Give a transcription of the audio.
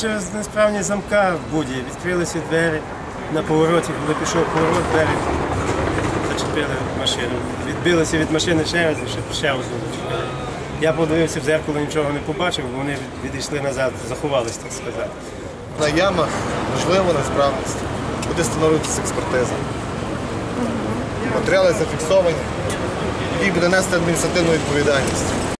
Через несправні замка в буді відкрилися двері на повороті, коли пішов поворот, двері зачепили машину. Відбилися від машини ще раз, ще одну зачепили. Я подивився в зеркало, нічого не побачив, бо вони відійшли назад, заховались, так сказати. На ямах можливо несправність. Буде становитися експертиза. Матеріали зафіксовані і буде нести адміністративну відповідальність.